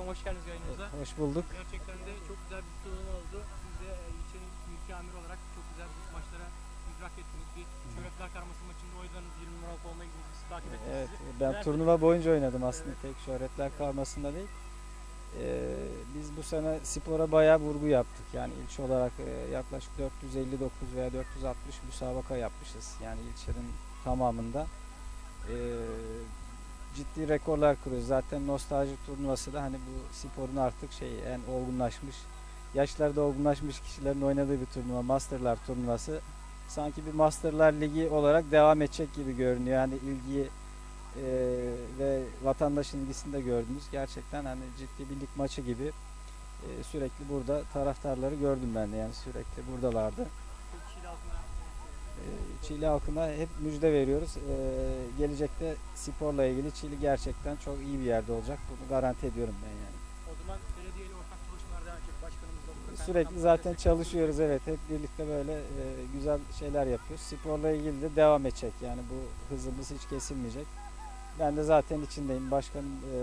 Başkanım hoş geldiniz yayınımıza. Hoş bulduk. Gerçekten de çok güzel bir sunum oldu. Siz de e, ilçenin ülke amiri olarak çok güzel maçlara idrak ettiniz. Bir şöhretler karması maçında oynadınız. 20 numaralı forma giydiniz. Biz takip ettik Evet, sizi. ben Neler turnuva boyunca oynadım aslında tek şöhretler karmasında değil. Ee, biz bu sene spora bayağı vurgu yaptık. Yani ilçe olarak e, yaklaşık 459 veya 460 müsabaka yapmışız. Yani ilçenin tamamında. Ee, ciddi rekorlar kırıyoruz. Zaten nostalji turnuvası da hani bu sporun artık şey en olgunlaşmış, yaşlarda olgunlaşmış kişilerin oynadığı bir turnuva. Masterlar turnuvası. Sanki bir Masterlar Ligi olarak devam edecek gibi görünüyor. Yani ilgiyi e, ve vatandaşın ilgisini de gördünüz. Gerçekten hani ciddi bir lig maçı gibi e, sürekli burada taraftarları gördüm ben de yani sürekli buradalardı. Çiğli halkına hep müjde veriyoruz. E, gelecekte sporla ilgili Çiğli gerçekten çok iyi bir yerde olacak. Bunu garanti ediyorum ben yani. O zaman belediyeyle ortak çalışmalar devam edecek. Başkanımızla. Sürekli zaten çalışıyoruz evet. Hep birlikte böyle e, güzel şeyler yapıyoruz. Sporla ilgili de devam edecek. Yani bu hızımız hiç kesilmeyecek. Ben de zaten içindeyim. Başkanın e,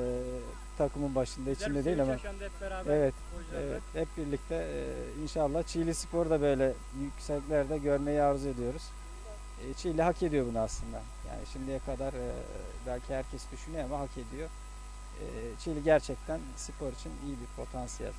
takımın başında Güzel içinde değil ama. hep beraber. Evet, evet. Hep birlikte e, inşallah Çiğli Spor da böyle yükseklerde görmeyi arzu ediyoruz. E, Çiğli hak ediyor bunu aslında. Yani şimdiye kadar e, belki herkes düşünüyor ama hak ediyor. E, Çiğli gerçekten spor için iyi bir potansiyel.